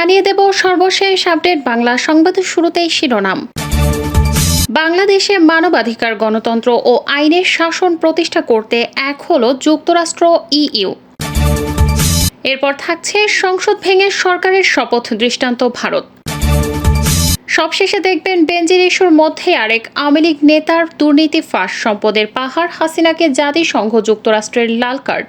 জানিয়ে দেব সর্বশেষ আপডেট বাংলা সংবাদের শুরুতেই শিরোনাম। বাংলাদেশে মানবাধিকার, গণতন্ত্র ও আইনের শাসন প্রতিষ্ঠা করতে এক হল যুক্তরাষ্ট্র, ইইউ। এরপর থাকছে সংসদ ভেঙে সরকারের শপথ, দৃষ্টান্ত ভারত। সবশেষে দেখবেন বেঞ্জির ইস্যুর মধ্যে আরেক আওয়ামী লীগ নেতার দুর্নীতি ফাঁস, সম্পদের পাহাড় হাসিনাকে জাতিসংঘ যুক্তরাষ্ট্রের লাল কার্ড।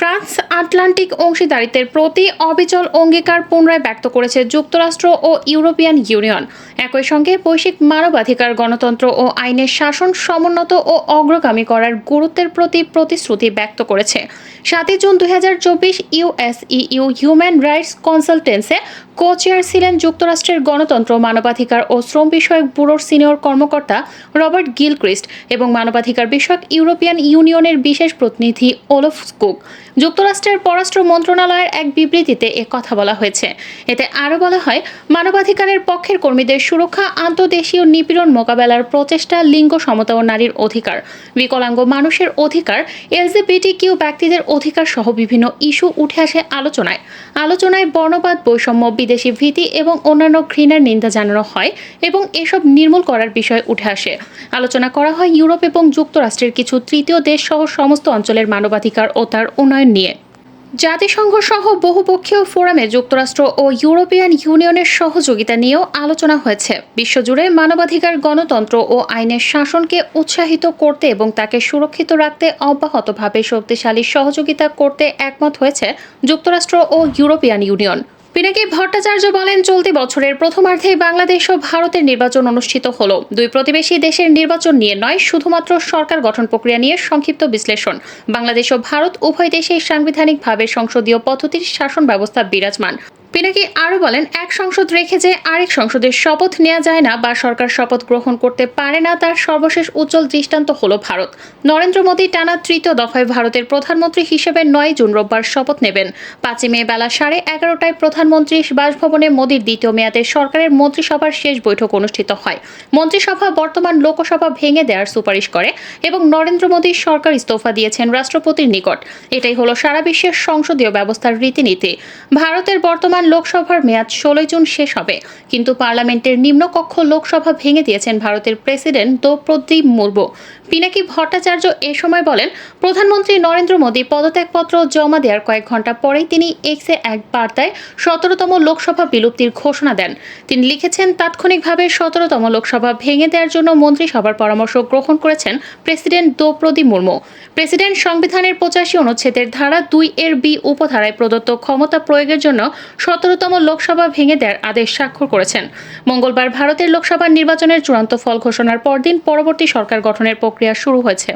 ট্রান্স আটলান্টিক অংশীদারিত্বের প্রতি অবিচল অঙ্গীকার পুনরায় ব্যক্ত করেছে যুক্তরাষ্ট্র ও ইউরোপিয়ান ইউনিয়ন। একই সঙ্গে বৈশ্বিক মানবাধিকার, গণতন্ত্র ও আইনের শাসন সমুন্নত ও অগ্রগামী করার গুরুত্বের প্রতি প্রতিশ্রুতি ব্যক্ত করেছে। সাতই জুন দুই হাজার চব্বিশ ইউএসইউ হিউম্যান রাইটস কনসালটেন্সে কো চেয়ার ছিলেন যুক্তরাষ্ট্রের গণতন্ত্র, মানবাধিকার ও শ্রম বিষয়ক ব্যুরোর সিনিয়র কর্মকর্তা রবার্ট গিলক্রিস্ট এবং মানবাধিকার বিষয়ক ইউরোপিয়ান ইউনিয়নের বিশেষ প্রতিনিধি ওলফ কুক যুক্তরাষ্ট্রের পররাষ্ট্র মন্ত্রণালয়ের এক বিবৃতিতে এ কথা বলা হয়েছে। এতে আরও বলা হয়, মানবাধিকারের পক্ষের কর্মীদের সুরক্ষা, আন্তদেশীয় নিপীড়ন মোকাবেলার প্রচেষ্টা, লিঙ্গ সমতা ও নারীর অধিকার, বিকলাঙ্গ মানুষের অধিকার এলজিবিটি কিউ ব্যক্তিদের অধিকার সহ বিভিন্ন ইস্যু উঠে আসে আলোচনায়। আলোচনায় বর্ণবাদ, বৈষম্য, বিদেশি ভীতি এবং অন্যান্য ঘৃণার নিন্দা জানানো হয় এবং এসব নির্মূল করার বিষয় উঠে আসে। আলোচনা করা হয় ইউরোপ এবং যুক্তরাষ্ট্রের কিছু তৃতীয় দেশ সহ সমস্ত অঞ্চলের মানবাধিকার ও তার উন্নয়ন নিয়ে। জাতিসংঘ সহ বহুপক্ষীয় ফোরামে যুক্তরাষ্ট্র ও ইউরোপিয়ান ইউনিয়নের সহযোগিতা নিয়েও আলোচনা হয়েছে। বিশ্বজুড়ে মানবাধিকার, গণতন্ত্র ও আইনের শাসনকে উৎসাহিত করতে এবং তাকে সুরক্ষিত রাখতে অব্যাহতভাবে শক্তিশালী সহযোগিতা করতে একমত হয়েছে যুক্তরাষ্ট্র ও ইউরোপিয়ান ইউনিয়ন। পিনাকি ভট্টাচার্য বলেন, চলতি বছরের প্রথমার্ধে বাংলাদেশ ও ভারতের নির্বাচন অনুষ্ঠিত হল। দুই প্রতিবেশী দেশের নির্বাচন নিয়ে নয়, শুধুমাত্র সরকার গঠন প্রক্রিয়া নিয়ে সংক্ষিপ্ত বিশ্লেষণ। বাংলাদেশ ও ভারত উভয় দেশেই সাংবিধানিকভাবে সংসদীয় পদ্ধতির শাসন ব্যবস্থা বিরাজমান। পিনাকি আরও বলেন, এক সংসদ রেখে যে আরেক সংসদের শপথ নেওয়া যায় না বা সরকার শপথ গ্রহণ করতে পারে না, তার সর্বশেষ উজ্জ্বল দৃষ্টান্ত হল ভারত। নরেন্দ্র মোদী টানা তৃতীয় দফায় ভারতের প্রধানমন্ত্রী হিসেবে নয় জুন রোববার শপথ নেবেন। পাঁচই মে বেলা সাড়ে এগারোটায় প্রধানমন্ত্রী বাসভবনে মোদীর দ্বিতীয় মেয়াদে সরকারের মন্ত্রিসভার শেষ বৈঠক অনুষ্ঠিত হয়। মন্ত্রিসভা বর্তমান লোকসভা ভেঙে দেওয়ার সুপারিশ করে এবং নরেন্দ্র মোদীর সরকার ইস্তফা দিয়েছেন রাষ্ট্রপতির নিকট। এটাই হলো সারা বিশ্বের সংসদীয় ব্যবস্থার রীতিনীতি। ভারতের বর্তমান লোকসভার মেয়াদ ষোলোই জুন শেষ হবে। কিন্তু পার্লামেন্টের নিম্নকক্ষ লোকসভা ভেঙে দিয়েছেন ভারতের প্রেসিডেন্ট দ্রৌপদী মুর্মু। পিনাকি ভট্টাচার্য এ সময় বলেন, প্রধানমন্ত্রী নরেন্দ্র মোদী পদত্যাগপত্র জমা দেওয়ার কয়েক ঘণ্টা পরেই তিনি এক্সে এক বার্তায় সতেরোতম লোকসভা বিলুপ্তির ঘোষণা দেন। তিনি লিখেছেন, তাৎক্ষণিকভাবে সতেরোতম লোকসভা ভেঙে দেওয়ার জন্য মন্ত্রিসভার পরামর্শ গ্রহণ করেছেন প্রেসিডেন্ট দ্রৌপদী মুর্মু। প্রেসিডেন্ট সংবিধানের পঁচাশি অনুচ্ছেদের ধারা দুই এর বি উপধারায় প্রদত্ত ক্ষমতা প্রয়োগের জন্য সতেরোতম লোকসভা ভেঙে দেওয়ার আদেশ স্বাক্ষর করেছেন। মঙ্গলবার ভারতের লোকসভা নির্বাচনের চূড়ান্ত ফল ঘোষণার পরদিন পরবর্তী সরকার গঠনের প্রক্রিয়া শুরু হয়েছে।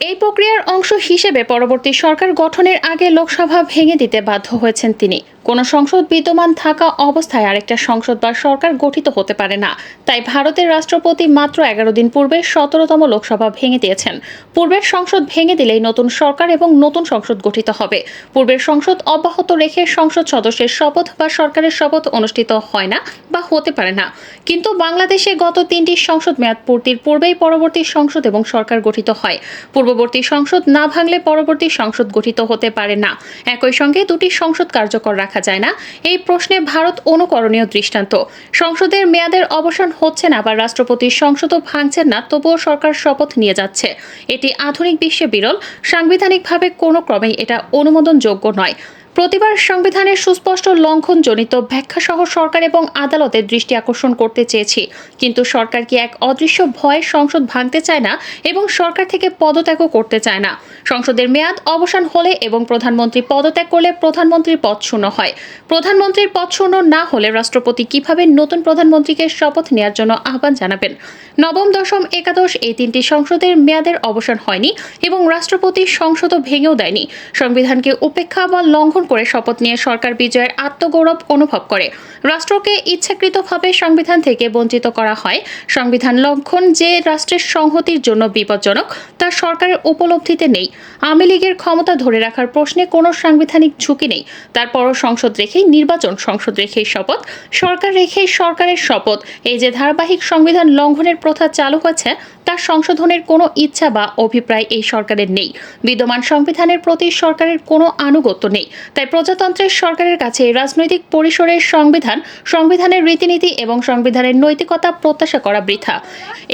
এই প্রক্রিয়ার অংশ হিসেবে পরবর্তী সরকার গঠনের আগে লোকসভা ভেঙে দিতে বাধ্য হয়েছেন তিনি। কোনো সংসদ বিদ্যমান থাকা অবস্থায় আরেকটা সংসদ বা সরকার গঠিত হতে পারে না। তাই ভারতের রাষ্ট্রপতি মাত্র এগারো দিন পূর্বে সতেরোতম লোকসভা ভেঙে দিয়েছেন। পূর্বের সংসদ ভেঙে দিলেই নতুন সরকার এবং নতুন সংসদ গঠিত হবে। পূর্বের সংসদ অব্যাহত রেখে সংসদ সদস্যের শপথ বা সরকারের শপথ অনুষ্ঠিত হয় না বা হতে পারে না। কিন্তু বাংলাদেশে গত তিনটি সংসদ মেয়াদ পূর্তির পূর্বেই পরবর্তী সংসদ এবং সরকার গঠিত হয়। পূর্ববর্তী সংসদ না ভাঙলে পরবর্তী সংসদ গঠিত হতে পারে না। একই সঙ্গে দুটি সংসদ কার্যকর রাখা যায় না। এই প্রশ্নে ভারত অনুকরণীয় দৃষ্টান্ত। সংসদের মেয়াদের অবসান হচ্ছে না বা রাষ্ট্রপতি সংসদ ভাঙছেন না, তবুও সরকার শপথ নিয়ে যাচ্ছে। এটি আধুনিক বিশ্বে বিরল। সাংবিধানিকভাবে কোনো ক্রমেই এটা অনুমোদনযোগ্য নয়। প্রতিবার সংবিধানের সুস্পষ্ট লঙ্ঘনজনিত ব্যাখ্যাসহ সরকার এবং আদালতের দৃষ্টি আকর্ষণ করতে চেয়েছি। কিন্তু সরকার কি এক অদৃশ্য ভয়ে সংসদ ভাঙতে চায় না এবং সরকার থেকে পদত্যাগও করতে চায় না? সংসদের মেয়াদ অবসান হলে এবং প্রধানমন্ত্রী পদত্যাগ করলে প্রধানমন্ত্রীর পদ শূন্য হয়। প্রধানমন্ত্রীর পদ শূন্য না হলে রাষ্ট্রপতি কীভাবে নতুন প্রধানমন্ত্রীকে শপথ নেওয়ার জন্য আহ্বান জানাবেন? নবম, দশম, একাদশ এই তিনটি সংসদের মেয়াদের অবসান হয়নি এবং রাষ্ট্রপতি সংসদও ভেঙেও দেয়নি। সংবিধানকে উপেক্ষা বা লঙ্ঘন করে শপথ নিয়ে সরকার বিজয়ের আত্মগৌরব অনুভব করে। রাষ্ট্রকে ইচ্ছাকৃতভাবে সংবিধান থেকে বঞ্চিত করা হয়। সংবিধান লঙ্ঘন যে রাষ্ট্রের সংহতির জন্য বিপজ্জনক, তা সরকারের উপলব্ধিতে নেই। আওয়ামী লীগের ক্ষমতা ধরে রাখার প্রশ্নে কোনো সাংবিধানিক ঝুঁকি নেই। তারপরও সংসদ রেখেই নির্বাচন সংসদ রেখেই শপথ, সরকার রেখেই সরকারের শপথ। এই যে ধারাবাহিক সংবিধান লঙ্ঘনের প্রথা চালু হয়েছে, তা সংশোধনের কোনো ইচ্ছা বা অভিপ্রায় এই সরকারের নেই। বিদ্যমান সংবিধানের প্রতি সরকারের কোনো আনুগত্য নেই। তাই প্রজাতন্ত্রের সরকারের কাছে রাজনৈতিক পরিসরের সংবিধান, সংবিধানের রীতিনীতি এবং সংবিধানের নৈতিকতা প্রত্যাশা করা বৃথা।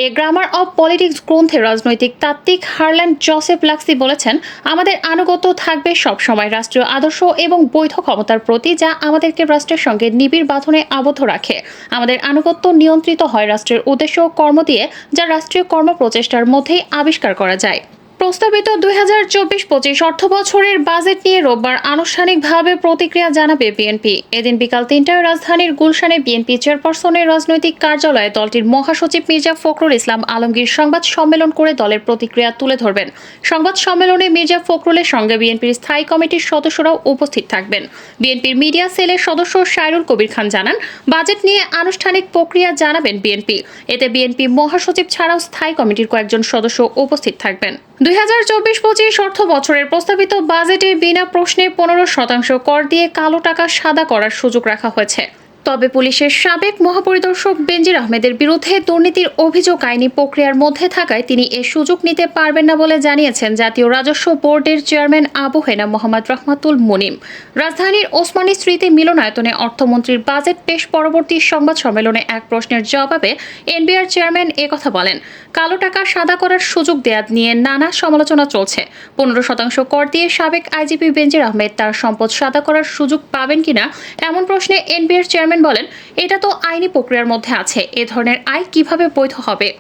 এ গ্রামার অব পলিটিক্স গ্রন্থে রাজনৈতিক তাত্ত্বিক হারল্যান্ড জোসেফ লাক্সি বলেছেন, আমাদের আনুগত্য থাকবে সবসময় রাষ্ট্রীয় আদর্শ এবং বৈধ ক্ষমতার প্রতি, যা আমাদেরকে রাষ্ট্রের সঙ্গে নিবিড় বাঁধনে আবদ্ধ রাখে। আমাদের আনুগত্য নিয়ন্ত্রিত হয় রাষ্ট্রের উদ্দেশ্য কর্ম দিয়ে, যা রাষ্ট্রীয় কর্ম প্রচেষ্টার মধ্যেই আবিষ্কার করা যায়। প্রস্তাবিত দুই হাজার চব্বিশ পঁচিশ অর্থ বছরের বাজেট নিয়ে রোববার আনুষ্ঠানিকভাবে প্রতিক্রিয়া জানাবে বিএনপি। এদিন বিকাল তিনটায় রাজধানীর গুলশানে বিএনপি চেয়ারপারসনের রাজনৈতিক কার্যালয়ে দলটির মহাসচিব মির্জা ফখরুল ইসলাম আলমগীর সংবাদ সম্মেলন করে দলের প্রতিক্রিয়া তুলে ধরবেন। সংবাদ সম্মেলনে মির্জা ফখরুলের সঙ্গে বিএনপির স্থায়ী কমিটির সদস্যরাও উপস্থিত থাকবেন। বিএনপির মিডিয়া সেলের সদস্য সাইরুল কবির খান জানান, বাজেট নিয়ে আনুষ্ঠানিক প্রক্রিয়া জানাবেন বিএনপি। এতে বিএনপি মহাসচিব ছাড়াও স্থায়ী কমিটির কয়েকজন সদস্য উপস্থিত থাকবেন। দুই হাজার চব্বিশ পঁচিশ অর্থ বছরের প্রস্তাবিত বাজেটে বিনা প্রশ্নে পনেরো শতাংশ কর দিয়ে কালো টাকা সাদা করার সুযোগ রাখা হয়েছে। তবে পুলিশের সাবেক মহাপরিদর্শক বেনজির আহমেদের বিরুদ্ধে দুর্নীতির অভিযোগ আইনি প্রক্রিয়ার মধ্যে থাকায় তিনি এ সুযোগ নিতে পারবেন না বলে জানিয়েছেন জাতীয় রাজস্ব বোর্ডের চেয়ারম্যান আবু হেনা মোহাম্মদ রহমাতুল মুনিম। রাজধানীর ওসমানী স্মৃতি মিলনায়তনে অর্থমন্ত্রীর বাজেট পেশ পরবর্তী সংবাদ সম্মেলনে এক প্রশ্নের জবাবে এনবিআর চেয়ারম্যান একথা বলেন, কালো টাকা সাদা করার সুযোগ দেয়া নিয়ে নানা সমালোচনা চলছে। পনেরো শতাংশ কর দিয়ে সাবেক আইজিপি বেনজির আহমেদ তার সম্পদ সাদা করার সুযোগ পাবেন কিনা এমন প্রশ্নে এনবিআর চেয়ারম্যান বলেন, এটা তো আইনি প্রক্রিয়ার মধ্যে আছে, এ ধরনের আয় কীভাবে বৈধ হবে?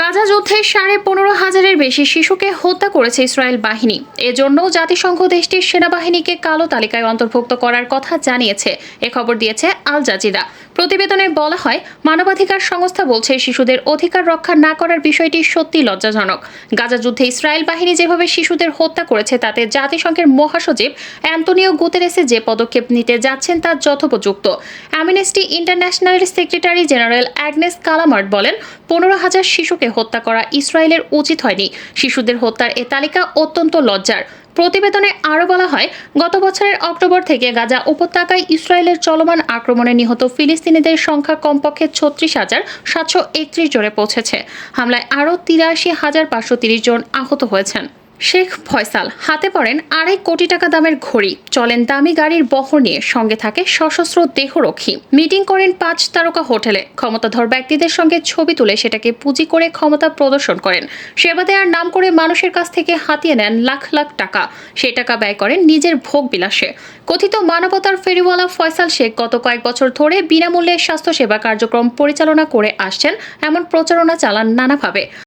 গাজা যুদ্ধে সাড়ে পনেরো হাজারের বেশি শিশুকে হত্যা করেছে ইসরায়েল বাহিনী। এজন্য জাতিসংঘ দেশটির সেনাবাহিনীকে কালো তালিকায় অন্তর্ভুক্ত করার কথা জানিয়েছে, এ খবর দিয়েছে আল জাজিরা। প্রতিবেদনে বলা হয়, মানবাধিকার সংস্থা বলছে শিশুদের অধিকার রক্ষা না করার বিষয়টি সত্যি লজ্জাজনক। গাজা যুদ্ধে ইসরায়েল বাহিনী যেভাবে শিশুদের হত্যা করেছে, তাতে জাতিসংঘের মহাসচিব অ্যান্তনিও গুতেরেসে যে পদক্ষেপ নিতে যাচ্ছেন তা যথোপযুক্ত। অ্যামনেস্টি ইন্টারন্যাশনালের সেক্রেটারি জেনারেল অ্যাগনেস কালামার্ট বলেন, পনেরো হাজার শিশুকে হত্যা করা ইসরায়েলের উচিত হয়নি। শিশুদের হত্যার এ তালিকা অত্যন্ত লজ্জার। প্রতিবেদনে আরও বলা হয়, গত বছরের অক্টোবর থেকে গাজা উপত্যকায় ইসরায়েলের চলমান আক্রমণে নিহত ফিলিস্তিনিদের সংখ্যা কমপক্ষে ছত্রিশ হাজার সাতশো একত্রিশ জনে পৌঁছেছে। হামলায় আরও তিরাশি হাজার পাঁচশো তিরিশ জন আহত হয়েছেন। শেখ ফয়সাল, হাতে পড়েন আড়াই কোটি টাকা দামের ঘড়ি। চলেন দামি গাড়ির বহর নিয়ে সঙ্গে থাকে সশস্ত্র দেহরক্ষী। মিটিং করেন পাঁচ তারকা হোটেলে। ক্ষমতাধর ব্যক্তিদের সঙ্গে ছবি তুলে সেটাকে পুঁজি করে ক্ষমতা প্রদর্শন করেন। সেবা দেওয়ার নাম করে মানুষের কাছ থেকে হাতিয়ে নেন লাখ লাখ টাকা। সেই টাকা ব্যয় করেন নিজের ভোগ বিলাসে। কথিত মানবতার ফেরিওয়ালা ফয়সাল শেখ গত কয়েক বছর ধরে বিনামূল্যে স্বাস্থ্যসেবা কার্যক্রম পরিচালনা করে আসছেন, এমন প্রচারণা চালান নানাভাবে।